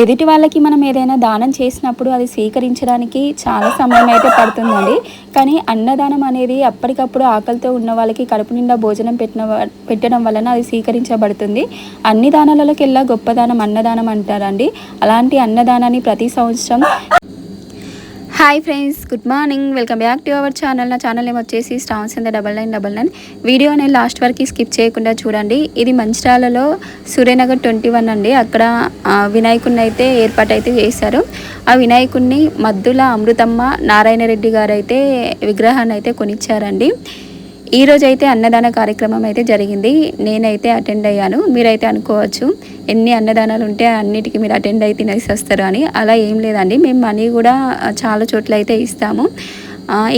ఎదుటి వాళ్ళకి మనం ఏదైనా దానం చేసినప్పుడు అది స్వీకరించడానికి చాలా సమయం అయితే పడుతుందండి. కానీ అన్నదానం అనేది అప్పటికప్పుడు ఆకలితో ఉన్న వాళ్ళకి కడుపు నిండా భోజనం పెట్టిన పెట్టడం వలన అది స్వీకరించబడుతుంది. అన్ని దానాలలోకెల్లా గొప్పదానం అన్నదానం అంటారండి. అలాంటి అన్నదానాన్ని ప్రతి సంవత్సరం hi friends good morning welcome back to our channel నా ఛానల్ ఏమో వచ్చేసి stance in the double nine double nine video నేను లాస్ట్ వరకు స్కిప్ చేయకుండా చూడండి. ఇది మంచిర్యాలలో సూర్యనగర్ ట్వంటీ వన్ అండి. అక్కడ వినాయకుడిని అయితే ఏర్పాటు అయితే చేశారు. ఆ వినాయకుడిని మద్దుల అమృతమ్మ నారాయణ రెడ్డి గారు అయితే విగ్రహాన్ని అయితే కొనిచ్చారండి. ఈరోజు అయితే అన్నదాన కార్యక్రమం అయితే జరిగింది. నేనైతే అటెండ్ అయ్యాను. మీరైతే అనుకోవచ్చు ఎన్ని అన్నదానాలు ఉంటే అన్నిటికీ మీరు అటెండ్ అయితే తినేసి వస్తారు అని. అలా ఏం లేదండి. మేము మనీ కూడా చాలా చోట్ల అయితే ఇస్తాము.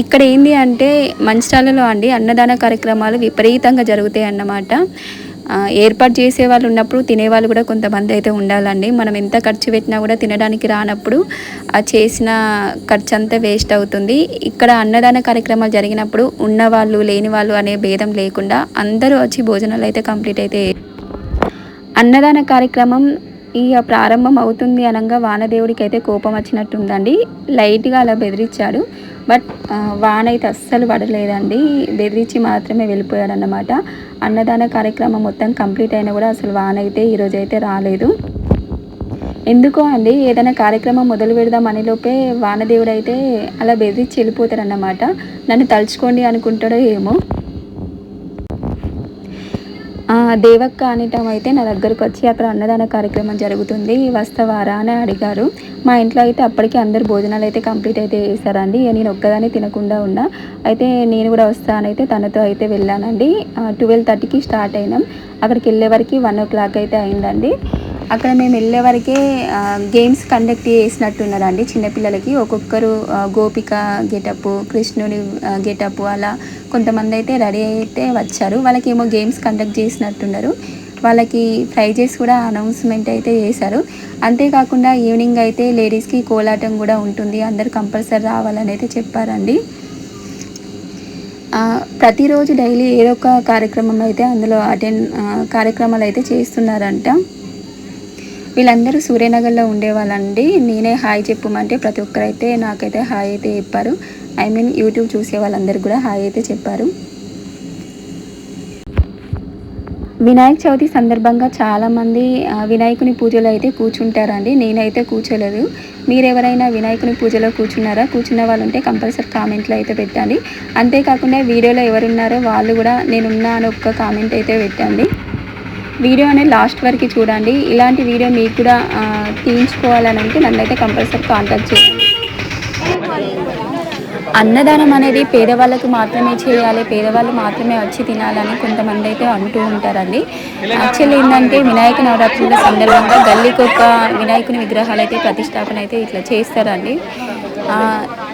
ఇక్కడ ఏంది అంటే మంచిర్యాలలో అండి అన్నదాన కార్యక్రమాలు విపరీతంగా జరుగుతాయి అన్నమాట. ఏర్పాటు చేసే వాళ్ళు ఉన్నప్పుడు తినేవాళ్ళు కూడా కొంతమంది అయితే ఉండాలండి. మనం ఎంత ఖర్చు పెట్టినా కూడా తినడానికి రానప్పుడు ఆ చేసిన ఖర్చు అంతా వేస్ట్ అవుతుంది. ఇక్కడ అన్నదాన కార్యక్రమాలు జరిగినప్పుడు ఉన్నవాళ్ళు లేని వాళ్ళు అనే భేదం లేకుండా అందరూ వచ్చి భోజనాలు అయితే కంప్లీట్ అయితే అన్నదాన కార్యక్రమం ఇక ప్రారంభం అవుతుంది అనగా వానదేవుడికి అయితే కోపం వచ్చినట్టుందండి. లైట్గా అలా బెదిరించాడు. బట్ వాన అయితే అస్సలు పడలేదండి. బెదిరించి మాత్రమే వెళ్ళిపోయాడు అన్నమాట అన్నదాన కార్యక్రమం మొత్తం కంప్లీట్ అయినా కూడా అసలు వాన అయితే ఈరోజు అయితే రాలేదు. ఎందుకో అండి ఏదైనా కార్యక్రమం మొదలు పెడదాం అనేలోపే వానదేవుడు అయితే అలా బెదిరించి వెళ్ళిపోతారన్నమాట నన్ను తలుచుకోండి అనుకుంటాడో ఏమో. దేవక్క అనటం అయితే నా దగ్గరకు వచ్చి అక్కడ అన్నదాన కార్యక్రమం జరుగుతుంది. వస్తావారా అని అడిగారు. మా ఇంట్లో అయితే అప్పటికే అందరు భోజనాలు అయితే కంప్లీట్ అయితే చేశారండి. నేను ఒక్కదానే తినకుండా ఉన్నా. అయితే నేను కూడా వస్తానైతే తనతో అయితే వెళ్ళానండి. ట్వెల్వ్ థర్టీకి స్టార్ట్ అయినాం. అక్కడికి వెళ్ళే వరకు వన్ ఓ క్లాక్ అయితే అయిందండి. అక్కడ మేము వెళ్ళే వరకే గేమ్స్ కండక్ట్ చేసినట్టున్నారండి చిన్నపిల్లలకి. ఒక్కొక్కరు గోపిక గెటప్ కృష్ణుని గెటప్ అలా కొంతమంది అయితే రెడీ అయితే వచ్చారు. వాళ్ళకేమో గేమ్స్ కండక్ట్ చేసినట్టున్నారు. వాళ్ళకి ప్రైజెస్ కూడా అనౌన్స్మెంట్ అయితే చేశారు. అంతేకాకుండా ఈవినింగ్ అయితే లేడీస్కి కోలాటం కూడా ఉంటుంది. అందరు కంపల్సరీ రావాలని అయితే చెప్పారండి. ప్రతిరోజు డైలీ ఏదో ఒక కార్యక్రమం అయితే అందులో అటెండ్ కార్యక్రమాలు అయితే చేస్తున్నారంట. వీళ్ళందరూ సూర్యనగర్లో ఉండేవాళ్ళండి. నేనే హాయ్ చెప్పమంటే ప్రతి ఒక్కరైతే నాకైతే హాయ్ అయితే చెప్పారు. ఐ మీన్ యూట్యూబ్ చూసే వాళ్ళందరూ కూడా హాయ్ అయితే చెప్పారు. వినాయక చవితి సందర్భంగా చాలామంది వినాయకుని పూజలో అయితే కూర్చుంటారండి. నేనైతే కూర్చోలేదు. మీరు ఎవరైనా వినాయకుని పూజలో కూర్చున్నారా? కూర్చున్న వాళ్ళు ఉంటే కంపల్సరీ కామెంట్లో అయితే పెట్టండి. అంతేకాకుండా వీడియోలో ఎవరున్నారో వాళ్ళు కూడా నేనున్నా అని ఒక్క కామెంట్ అయితే పెట్టండి. వీడియో అనేది లాస్ట్ వరకు చూడండి. ఇలాంటి వీడియో మీకు కూడా తీయించుకోవాలని అంటే నన్ను అయితే కంపల్సరీ కాంటాక్ట్ చేయండి. అన్నదానం అనేది పేదవాళ్ళకు మాత్రమే చేయాలి. పేదవాళ్ళు మాత్రమే వచ్చి తినాలని కొంతమంది అయితే అంటూ ఉంటారండి. యాక్చువల్లీ ఏంటంటే వినాయక నవరాత్రుల సందర్భంగా గల్లీకి ఒక వినాయకుని విగ్రహాలు అయితే ప్రతిష్టాపన అయితే ఇట్లా చేస్తారండి.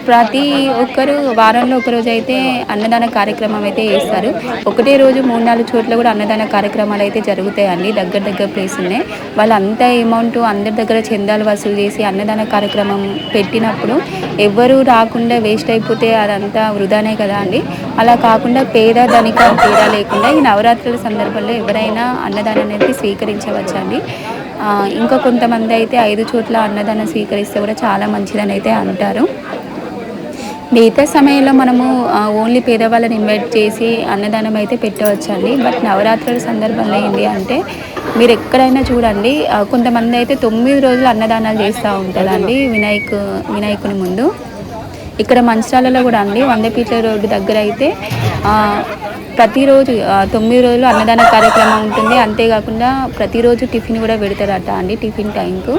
ప్రతి ఒక్కరు వారంలో ఒక రోజు అయితే అన్నదాన కార్యక్రమం అయితే చేస్తారు. ఒకటే రోజు మూడు నాలుగు చోట్ల కూడా అన్నదాన కార్యక్రమాలు అయితే జరుగుతాయండి. దగ్గర దగ్గర ప్లేస్ ఉన్నాయి. వాళ్ళు అంత అమౌంట్ అందరి దగ్గర చందాలు వసూలు చేసి అన్నదాన కార్యక్రమం పెట్టినప్పుడు ఎవ్వరూ రాకుండా వేస్ట్ అయిపోతే అదంతా వృధానే కదా అండి. అలా కాకుండా పేద ధనిక తేడా లేకుండా ఈ నవరాత్రుల సందర్భంలో ఎవరైనా అన్నదానం అనేది స్వీకరించవచ్చండి. ఇంకా కొంతమంది అయితే ఐదు చోట్ల అన్నదానం స్వీకరిస్తే కూడా చాలా మంచిదని అయితే అంటారు. మిగతా సమయంలో మనము ఓన్లీ పేదవాళ్ళని ఇన్వైట్ చేసి అన్నదానం అయితే పెట్టవచ్చండి. బట్ నవరాత్రుల సందర్భంలో ఏంటి అంటే మీరు ఎక్కడైనా చూడండి కొంతమంది అయితే తొమ్మిది రోజులు అన్నదానాలు చేస్తూ ఉంటారండి వినాయకు వినాయకుని ముందు. ఇక్కడ మంచాలలో కూడా అండి వందపీట్ల రోడ్డు దగ్గర అయితే ప్రతిరోజు తొమ్మిది రోజులు అన్నదాన కార్యక్రమం ఉంటుంది. అంతేకాకుండా ప్రతిరోజు టిఫిన్ కూడా పెడతారట అండి టిఫిన్ టైంకు.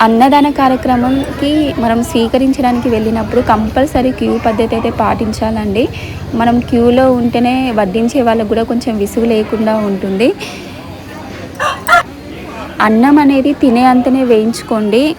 అన్నదాన కార్యక్రమంకి మనం స్వీకరించడానికి వెళ్ళినప్పుడు కంపల్సరీ క్యూ పద్ధతి అయితే పాటించాలండి. మనం క్యూలో ఉంటేనే వడ్డించే వాళ్ళకు కూడా కొంచెం విసుగు లేకుండా ఉంటుంది. అన్నం అనేది తినే అంతనే వేయించుకోండి.